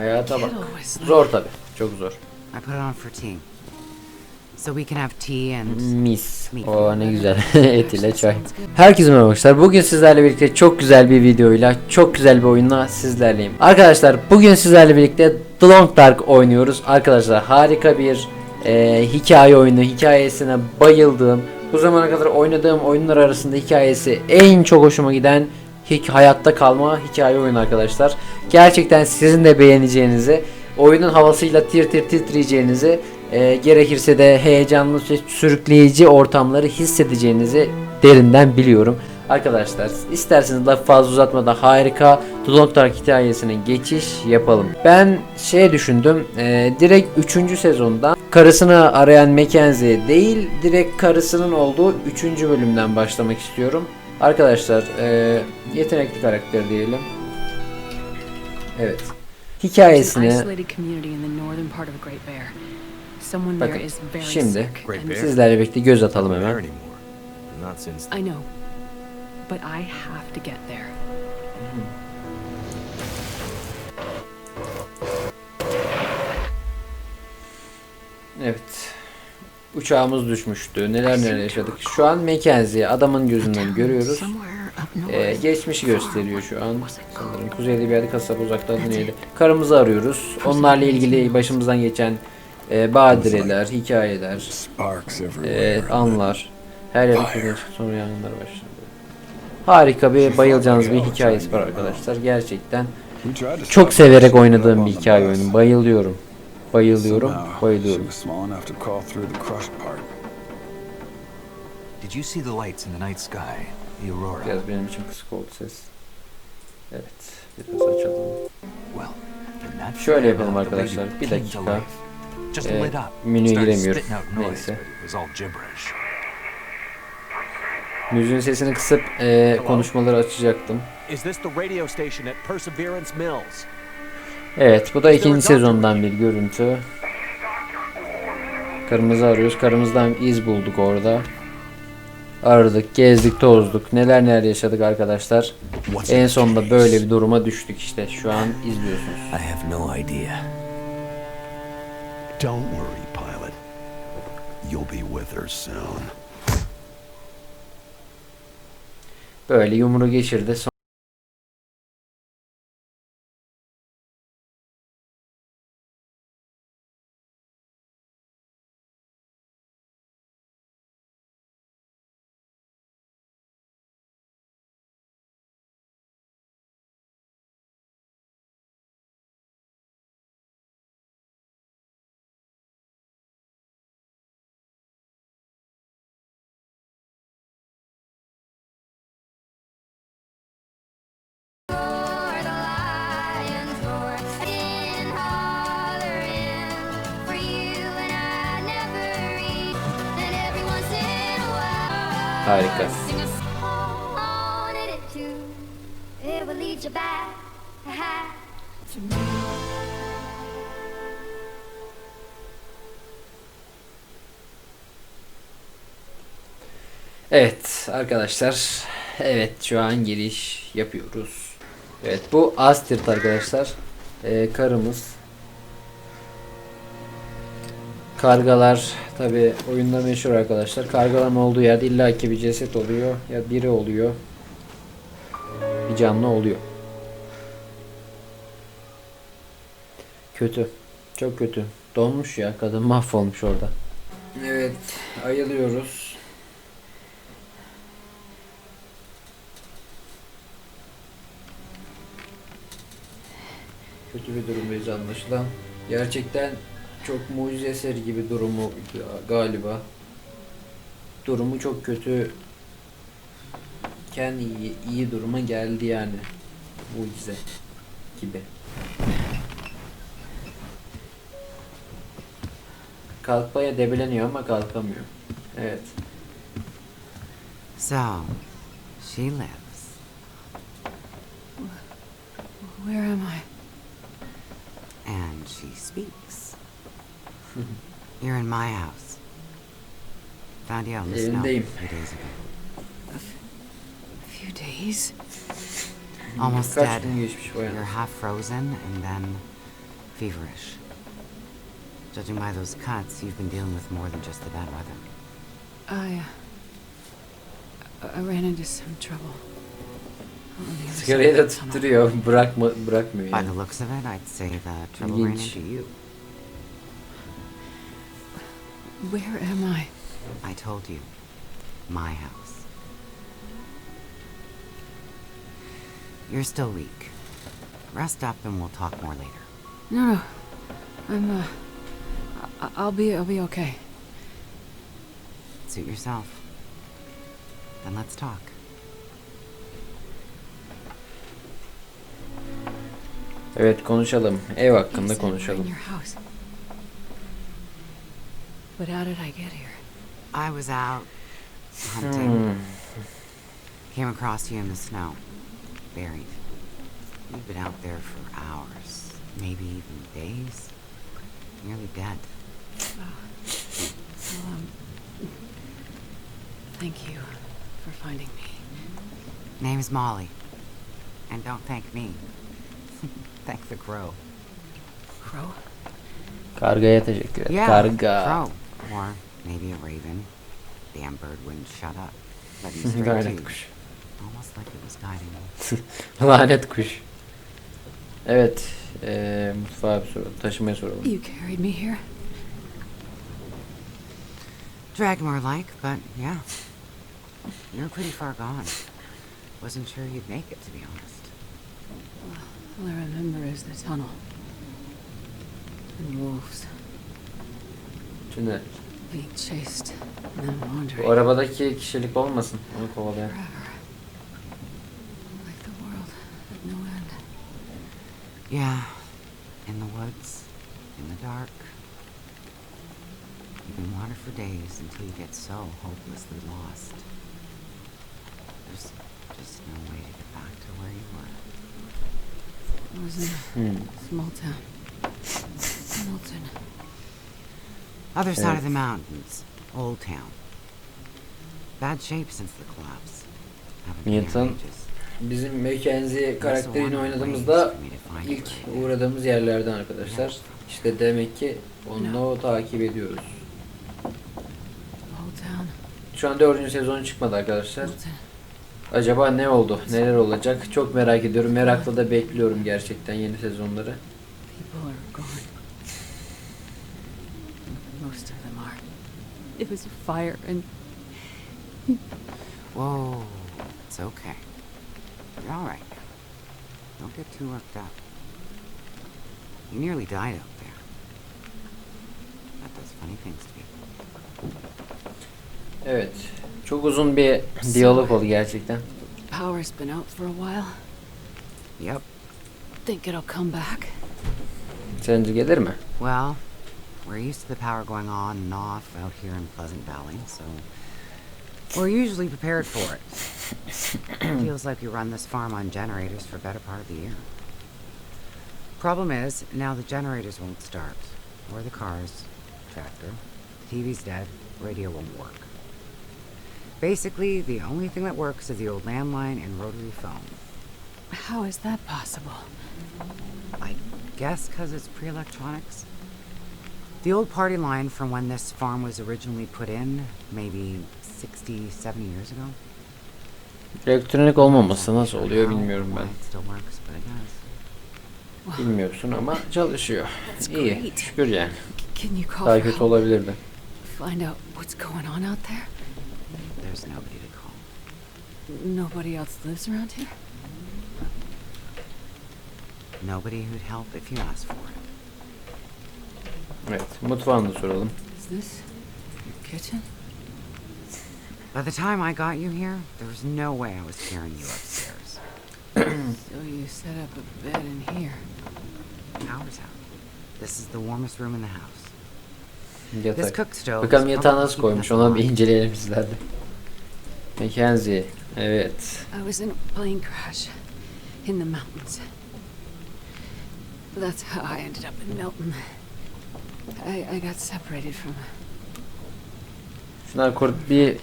Hayata bak. Zor tabi. Çok zor. I put it on for tea. So we can have tea and Mis. O ne güzel. Et ile çay. Herkese merhaba arkadaşlar. Bugün sizlerle birlikte çok güzel bir videoyla, çok güzel bir oyunla sizlerleyim. Arkadaşlar bugün sizlerle birlikte The Long Dark oynuyoruz. Arkadaşlar harika bir e, hikaye oyunu. Hikayesine bayıldım. Bu zamana kadar oynadığım oyunlar arasında hikayesi en çok hoşuma giden hik hayatta kalma hikaye oyunu arkadaşlar. Gerçekten sizin de beğeneceğinizi, oyunun havasıyla tir tir titreyeceğinizi, e, gerekirse de heyecanlı sürükleyici ortamları hissedeceğinizi derinden biliyorum. Arkadaşlar isterseniz lafı fazla uzatmadan harika Long Dark hikayesine geçiş yapalım. Ben şey düşündüm e, direkt 3. sezondan karısını arayan Mackenzie değil direkt karısının olduğu 3. bölümden başlamak istiyorum. Arkadaşlar e, yetenekli karakter diyelim. Evet. Hikayesini Bakın, şimdi sizlerle birlikte göz atalım hemen. I know, but I have to get there. Evet. Uçağımız düşmüştü. Neler neler yaşadık. Şu an Mackenzie adamın gözünden görüyoruz. Ee, geçmişi gösteriyor şu an. Sanırım kuzeyde bir yerde kasaba uzakta güneyde. Karımızı arıyoruz. Onlarla ilgili başımızdan geçen e, badireler, hikayeler, e, anlar. Her yerde kuzey sonra yangınlar başladı. Harika bir bayılacağınız bir hikayesi var arkadaşlar. Gerçekten çok severek oynadığım bir hikaye oyunu. Bayılıyorum. Bayılıyorum. Bayılıyorum. Did you see the lights in the night sky? The aurora? Biraz benim için kısık oldu ses. Evet. Biraz açalım. Şöyle yapalım the arkadaşlar, bir dakika. Ee, menüye giremiyorum. Neyse. but it was all gibberish. Müziğin sesini kısıp e, konuşmaları açacaktım. Is this the radio station at Perseverance Mills? Evet bu da ikinci sezondan bir görüntü. Karımızı arıyoruz. Karımızdan iz bulduk orada. Aradık, gezdik, tozduk. Neler neler yaşadık arkadaşlar. En sonunda böyle bir duruma düştük işte. Şu an izliyorsunuz. I have no idea. Don't worry, pilot. You'll be with her soon. Böyle yumruğu geçirdi. Me. Evet arkadaşlar. Evet şu an giriş yapıyoruz. Evet bu Astrid arkadaşlar. Ee, karımız. Kargalar tabi oyunda meşhur arkadaşlar. Kargaların olduğu yerde illaki bir ceset oluyor ya biri oluyor. Bir canlı oluyor. Kötü. Çok kötü. Donmuş ya. Kadın mahvolmuş orada. Evet. Ayılıyoruz. kötü bir durumdayız anlaşılan. Gerçekten çok mucize eseri gibi durumu galiba. Durumu çok kötü. Kendi iyi, iyi duruma geldi yani. Mucize gibi. Kalkmaya debeleniyor ama kalkamıyor. Evet. so she lives. Where am I? And she speaks. You're in my house. Found you out in the snow a few days ago. A few days? Almost dead. gün geçmiş bayağı. You're half frozen and then Feverish. Judging by those cuts, you've been dealing with more than just the bad weather. I. Uh, I ran into some trouble. On the other side Sigarayı da of the tunnel. tutturuyor. By the looks of it, I'd say the trouble ran into you. Where am I? I told you. My house. You're still weak. Rest up and we'll talk more later. No, no. I'm. Uh. I- I'll be. I'll be okay. Suit yourself. Then let's talk. Evet konuşalım. Ev hakkında said we're in konuşalım. Your house. But how did I get here? I was out hunting. Hmm. Came across you in the snow. Buried. You've been out there for hours. Maybe even days. Nearly dead. Well, um. Thank you for finding me. Name's Molly. And don't thank me. thank the crow. Crow? Kargaya teşekkür et. Yeah, Karga. crow. Or maybe a raven. Damn bird wouldn't shut up. Let me straight to you. kuş. Almost like it was guiding me. Lanet kuş. Evet. eee mutfağa bir soralım. Taşımaya soralım. You carried me here? Dragmore like, but yeah. You're pretty far gone. Wasn't sure you'd make it, to be honest. All I remember is the tunnel. And wolves Şimdi being chased and then wandering bu arabadaki kişilik olmasın. Onu kovalayan. forever. Like the world at no end. Yeah. In the woods, in the dark. You can wander for days until you get so hopelessly lost. There's just no way to get back to where you were. I was in Hmm. a small town. Milton. Other side of the mountains, Old Town. Bad shape since the collapse. Haven't been there Milton. ages. Bizim Mackenzie karakterini oynadığımızda ilk uğradığımız yerlerden arkadaşlar. İşte demek ki onu takip ediyoruz. Old town. Şu an dördüncü sezonu çıkmadı arkadaşlar. Milton. Acaba ne oldu? Neler olacak? Çok merak ediyorum. Merakla da bekliyorum gerçekten yeni sezonları. People It was a fire and Whoa, it's okay. You're all right now. Don't get too worked up. You nearly died out there. That does funny things to people. Evet. Çok uzun bir diyalog oldu gerçekten. power's been out for a while. Yep. Think it'll come back? Sence gelir mi? Well, we're used to the power going on and off out here in Pleasant Valley, so we're usually prepared for it. Feels like we run this farm on generators for a better part of the year. Problem is, now the generators won't start, or the cars, tractor, TV's dead, radio won't work. Basically, the only thing that works is the old landline and rotary phone. How is that possible? I guess because it's pre electronics. The old party line from when this farm was originally put in, maybe 60, 70 years ago. Elektronik olmaması nasıl oluyor bilmiyorum or ben. Bilmiyorsun ama çalışıyor. That's İyi. great. Şükür yani. Can you call Daha kötü olabilirdi. Find out what's going on out there? There's nobody to call. Nobody else lives around here? Nobody who'd help if you asked for it. Evet. Mutfağını da soralım. Is this your kitchen? By the time I got you here, there was no way I was carrying you upstairs. So you set up a bed in here. Power's out. This is the warmest room in the house. This Yatak. cook stove. Bakalım is yatağı probably nasıl keeping koymuş us ona bir alive. inceleyelim sizler de. Mackenzie. Evet. I was in a plane crash in the mountains. That's how I ended up in Milton. I, I got separated from Şunlar kurt bir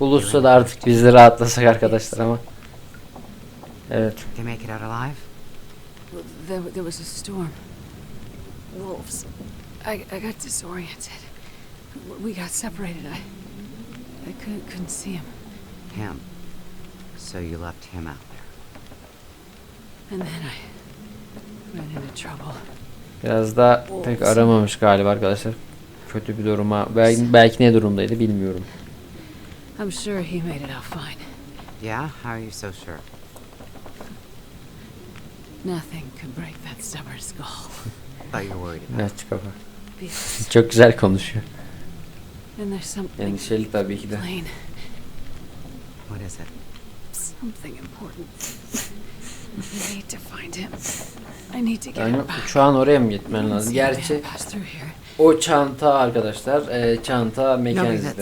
buluşsa da artık biz de rahatlasak arkadaşlar ama. Evet. They make it out alive? well, there, there was a storm. wolves. I, I got disoriented. We got separated. I I couldn't couldn't see him. Him. So you left him out there. And then I ran into trouble. Biraz da pek aramamış galiba arkadaşlar. Kötü bir duruma. Belki, belki ne durumdaydı bilmiyorum. I'm sure he made it out fine. Yeah? How are you so sure? Nothing could break that stubborn skull. Thought you were worried about Evet kafa. Çok güzel konuşuyor. And there's something Endişeli tabii ki de. plain. What is it? Something important. I need to find him. I need to get Yani uçağın oraya mı gitmen lazım? Gerçi o çanta arkadaşlar, e, çanta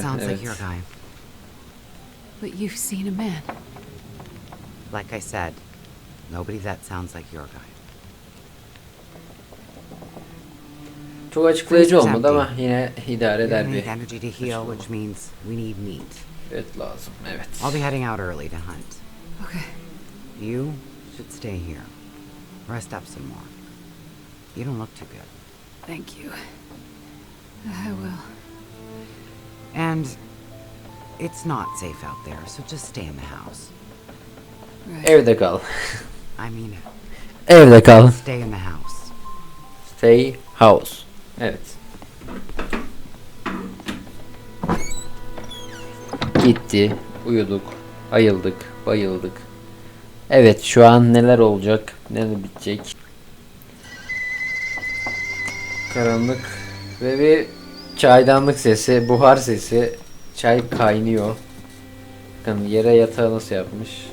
sounds Evet. But you've seen a man. Like I said, nobody that sounds like your guy. Çok açıklayıcı olmadı ama yine idare We eder need bir. energy to heal, which means we need meat. Evet lazım. Evet. I'll be heading out early to hunt. Okay. You should stay here. Rest up some more. You don't look too good. Thank you. I will. And it's not safe out there, so just stay in the house. Right. Evde kal. I mean it. Evde kal. Stay in the house. Stay house. Evet. Gitti. Uyuduk. Ayıldık. Bayıldık. Evet şu an neler olacak? Neler bitecek? Karanlık ve bir çaydanlık sesi, buhar sesi. Çay kaynıyor. Bakın yere yatağı nasıl yapmış.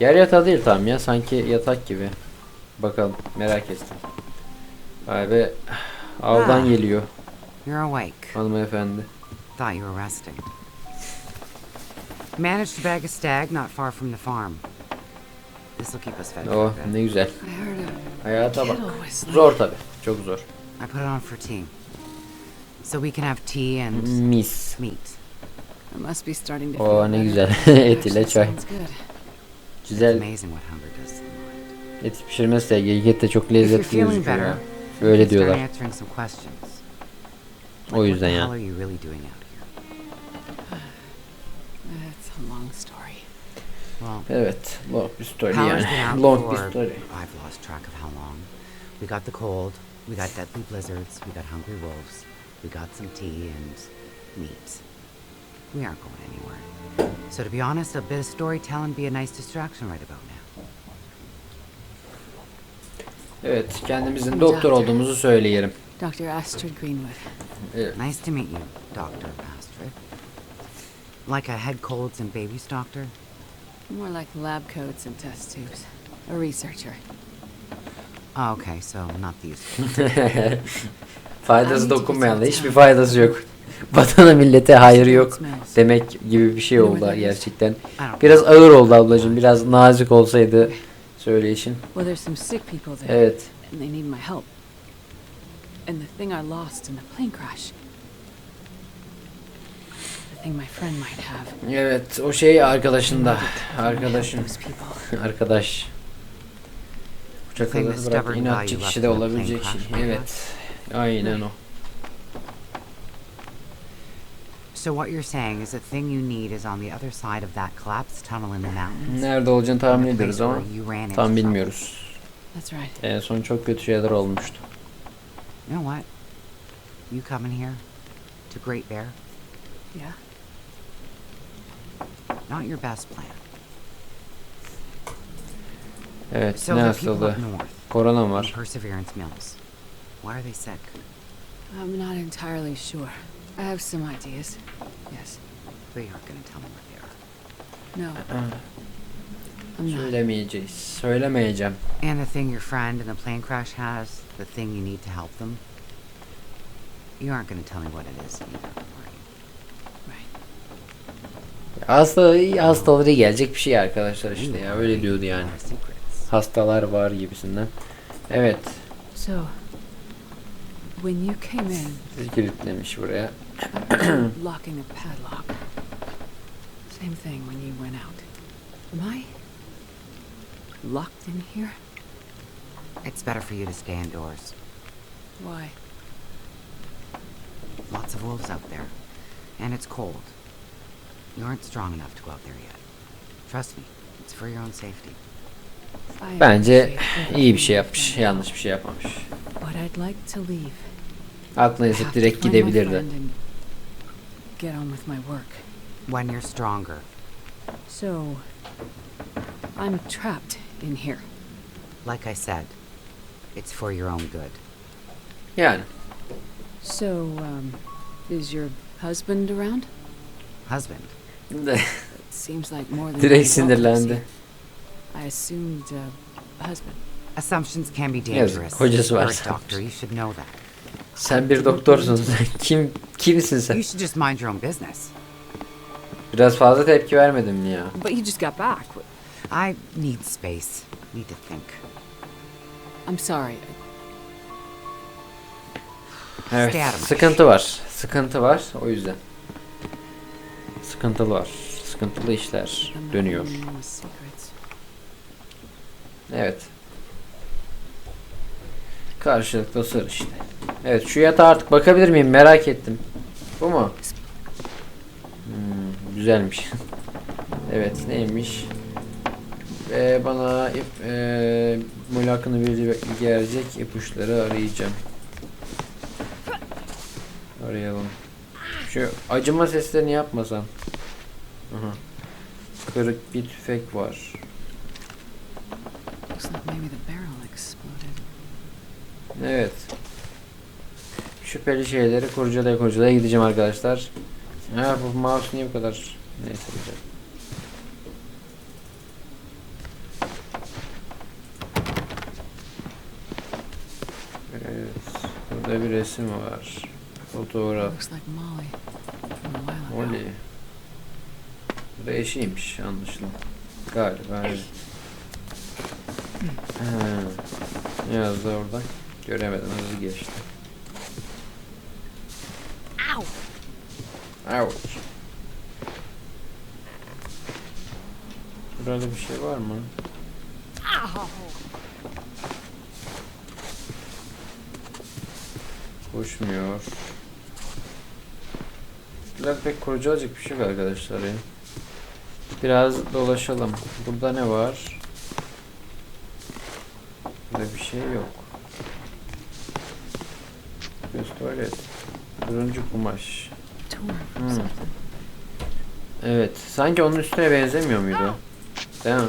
Yer yatağı değil tam ya. Sanki yatak gibi. Bakalım merak ettim. Vay be. Avdan Ah. geliyor You're awake. hanımefendi. Thought you were resting. Managed to bag a stag not far from the farm. This'll keep us fed for Oh ne güzel. Hayata bak. Zor tabi. Çok zor. I put it on for tea. So we can have tea and Mis. meat. I must be starting to Oh ne güzel. Et ile çay. Güzel. Et pişirmesi de Gilgit de çok lezzetli gözüküyor. Öyle diyorlar. O yüzden ya. hell Well, Evet. Long bir story power's been out Long bir for story. I've lost track of how long. We got the cold, we got deadly blizzards, we got hungry wolves, we got some tea and meat. We aren't going anywhere. So to be honest, a bit of storytelling be a nice distraction right about now. Evet. Kendimizin Some doktor doctor. olduğumuzu söyleyelim. Dr. Astrid Greenwood. Evet. Nice to meet you, Dr. Astrid. Like a head colds and babies doctor? More like lab coats and test tubes. A researcher. Oh, okay, so not these. Faydası dokunmayan da hiçbir faydası yok. Vatana millete hayır yok demek gibi bir şey oldu gerçekten. Biraz ağır oldu ablacığım. Biraz nazik olsaydı söyleyişin. Evet. And they need my help. And the thing I lost in the plane crash. The thing my friend might have. Evet. O şey arkadaşında. Arkadaşım. Arkadaş. Kazası bırak inatçı kişi de olabilecek şey. Evet. Aynen o. So what you're saying is the thing you need is on the other side of that collapsed tunnel in the mountains. Nerede olacağını tahmin ediyoruz ama tam bilmiyoruz. That's right. En son çok kötü şeyler olmuştu. You know what? You coming here to Great Bear? Yeah. Not your best plan. Evet. So ne the people hastalığı? up north, Korona var. Perseverance Mills. Why are they sick? I'm not entirely sure. I have some ideas. Yes. You aren't going to tell me what they are. No. Not. Söylemeyeceğiz. Söylemeyeceğim. And the thing your friend in the plane crash has, the thing you need to help them. You aren't going to tell me what it is either. Hasta, hastaları gelecek bir şey arkadaşlar işte ya. Öyle diyordu yani. Hastalar var gibisinden. Evet. So, when you came in, Siz kilitlemiş buraya. Locking a padlock. Same thing when you went out. Am I locked in here? It's better for you to stay indoors. Why? Lots of wolves out there. And it's cold. You aren't strong enough to go out there yet. Trust me, it's for your own safety. I Bence iyi bir şey yapmış. Yanlış bir şey yapmamış. But I'd like to leave. Aklına to direkt gidebilirdi. Get on with my work. When you're stronger. So, I'm trapped in here. Like I said, it's for your own good. Yani. So, um, is your husband around? Husband. It seems like more than Direkt sinirlendi. you. I assumed husband. Assumptions can be Yazık, dangerous. kocası var You're a sanmış. doctor, you should know that. Sen bir doktorsun. Sen Kim kimsin sen? You should just mind your own business. Biraz fazla tepki vermedim mi ya? But you just got back. I need space. Need to think. I'm sorry. Evet. Sıkıntı var. Sıkıntı var. O yüzden. Sıkıntılı var. Sıkıntılı işler dönüyor. Evet. Karşılıklı sır işte. Evet şu yatağa artık bakabilir miyim? Merak ettim. Bu mu? Hmm, güzelmiş. evet neymiş? Ve bana ip, e, mülakını bilgi gelecek ipuçları arayacağım. Arayalım. Şu acıma seslerini yapmasam. Aha. Kırık bir tüfek var. Evet. Şüpheli şeyleri kurcalaya kurcalaya gideceğim arkadaşlar. Ha bu mouse niye bu kadar? Neyse güzel. Evet. Burada bir resim var. Fotoğraf. Molly. Bu da eşiymiş anlaşılan. Galiba evet. Ha. Ne yazdı orada? Göremedim hızlı geçti. Ouch. Burada bir şey var mı? Koşmuyor. Burada pek kurcalacak bir şey yok arkadaşlar ya. Biraz dolaşalım. Burada ne var? Burada bir şey yok. Göz tuvalet. Turuncu kumaş. Hmm. Evet. Sanki onun üstüne benzemiyor muydu? Değil mi?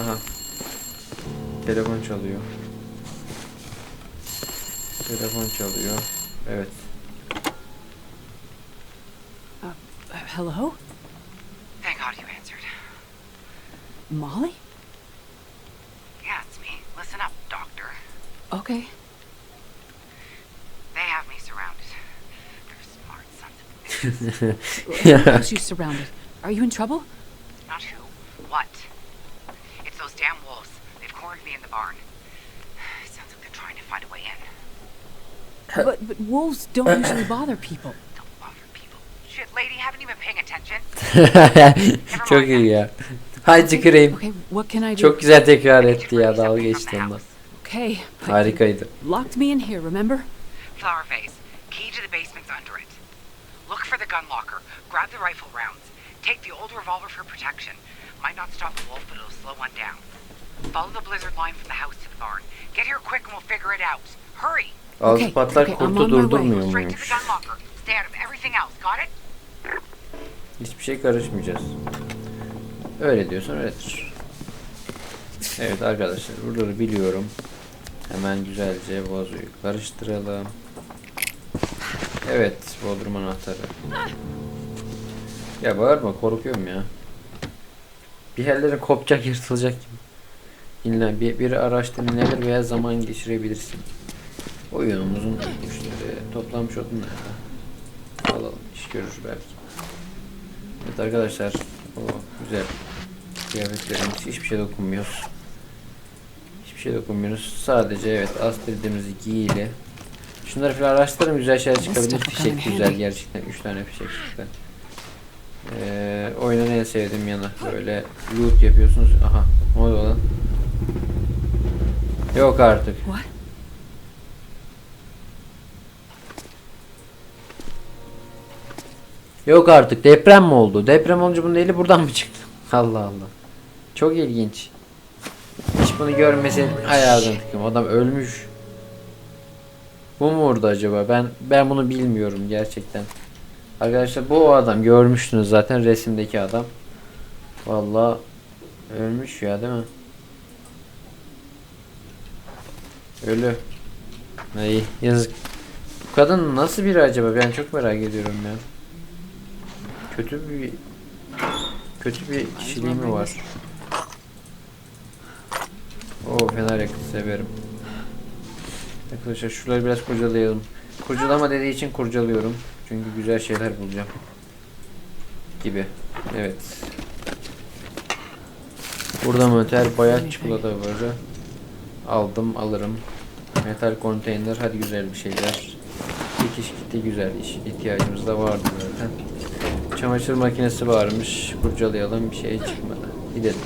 Aha. Telefon çalıyor. Telefon çalıyor. Evet. Uh, hello? Thank God you answered. Molly? Yeah, it's me. Listen up, doctor. Okay. They have me surrounded. They're smart sons of bitches. Yeah. Who's you surrounded? Are you in trouble? Not who. What? It's those damn wolves. They've cornered me in the barn. Sounds like they're trying to find a way in. But, but wolves don't usually bother people. Don't bother people. Shit, lady, haven't you been paying attention? Çok iyi ya. Hay tüküreyim. Okay, what can I do? Çok güzel tekrar etti ya dalga geçti. Okay. you Harikaydı. Locked me in here, remember? Flower vase. Key to the basement's under it. Look for the gun locker. Grab the rifle rounds. Take the old revolver for protection. Might not stop a wolf, but it'll slow one down. Follow the blizzard line from the house to the barn. Get here quick and we'll figure it out. Hurry! Ağzı Okay, patlar okay, kurtu durdurmuyor muymuş? Hiçbir şey karışmayacağız. Öyle diyorsan öyledir. Evet arkadaşlar buraları biliyorum. Hemen güzelce vazoyu karıştıralım. Evet bodrum anahtarı. Ya bağırma korkuyorum ya. Bir yerlere kopacak yırtılacak gibi. Dinle bir, bir araç dinlenebilir veya zaman geçirebilirsin. Oyunumuzun güçleri toplamış odunlar. Alalım iş görür belki. Evet arkadaşlar. O güzel. Kıyafetlerimiz hiçbir şey dokunmuyoruz. Hiçbir şey dokunmuyoruz. Sadece evet astridimizi giyle. Şunları falan araştıralım güzel şeyler çıkabilir. Fişek güzel gerçekten. 3 tane fişek çıktı. Ee, oyunun en sevdiğim yanı. Böyle loot yapıyorsunuz. Aha. Ne oluyor lan? Yok artık. What? Yok artık. Deprem mi oldu? Deprem olunca bunun eli buradan mı çıktı? Allah Allah. Çok ilginç. Hiç bunu görmesin hayatım. Adam ölmüş. Bu mu orada acaba? Ben ben bunu bilmiyorum gerçekten. Arkadaşlar bu o adam görmüştünüz zaten resimdeki adam. Vallahi ölmüş ya değil mi? Ölü. Ay yazık. Bu kadın nasıl biri acaba? Ben çok merak ediyorum ya. Kötü bir kötü bir kişiliği mi var? Oo fener yakıtı severim. Arkadaşlar şuraları biraz kurcalayalım. Kurcalama dediği için kurcalıyorum. Çünkü güzel şeyler bulacağım. Gibi. Evet. Burada metal bayat çikolata var. Aldım alırım. Metal konteyner hadi güzel bir şeyler. Dikiş kiti güzel iş. ihtiyacımız da vardı zaten. Çamaşır makinesi varmış. Kurcalayalım bir şey çıkmadı. Gidelim.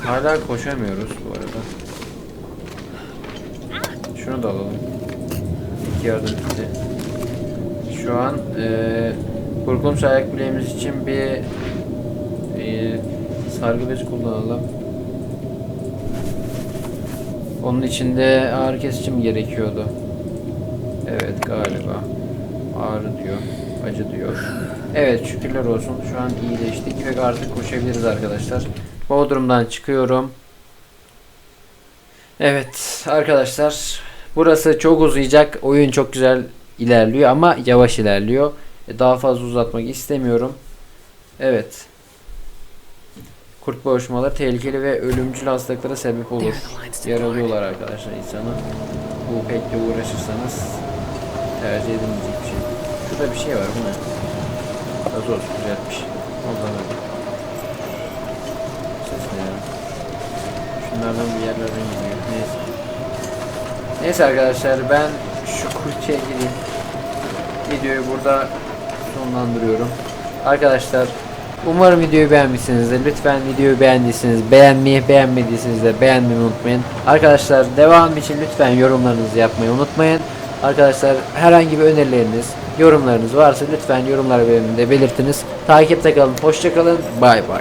Hala koşamıyoruz bu arada. Şunu da alalım. İki yardım kiti. Şu an eee korkunç ayak bileğimiz için bir eee sargı bezi kullanalım. Onun içinde ağrı kesici mi gerekiyordu? Evet galiba. Ağrı diyor. Acı diyor. Evet şükürler olsun. Şu an iyileştik ve artık koşabiliriz arkadaşlar. Bodrum'dan çıkıyorum. Evet arkadaşlar. Burası çok uzayacak. Oyun çok güzel ilerliyor ama yavaş ilerliyor. E, Daha fazla uzatmak istemiyorum. Evet. Kurt boğuşmaları tehlikeli ve ölümcül hastalıklara sebep olur. Yaralıyorlar arkadaşlar insanı. Bu pek de uğraşırsanız tercih edilmeyecek bir şey. Şurada bir şey var bu ne? Gazoz güzelmiş. Ondan öyle. Ses ne ya? Şunlardan bir yerlerden geliyor. Neyse. Neyse arkadaşlar ben şu kuytuya gireyim. Videoyu burada sonlandırıyorum. Arkadaşlar umarım videoyu beğenmişsinizdir. Lütfen videoyu beğendiyseniz beğenmeyi, beğenmediyseniz de beğenmeyi unutmayın. Arkadaşlar devam için lütfen yorumlarınızı yapmayı unutmayın. Arkadaşlar herhangi bir önerileriniz, yorumlarınız varsa lütfen yorumlar bölümünde belirtiniz. Takipte kalın, hoşça kalın, bay bay.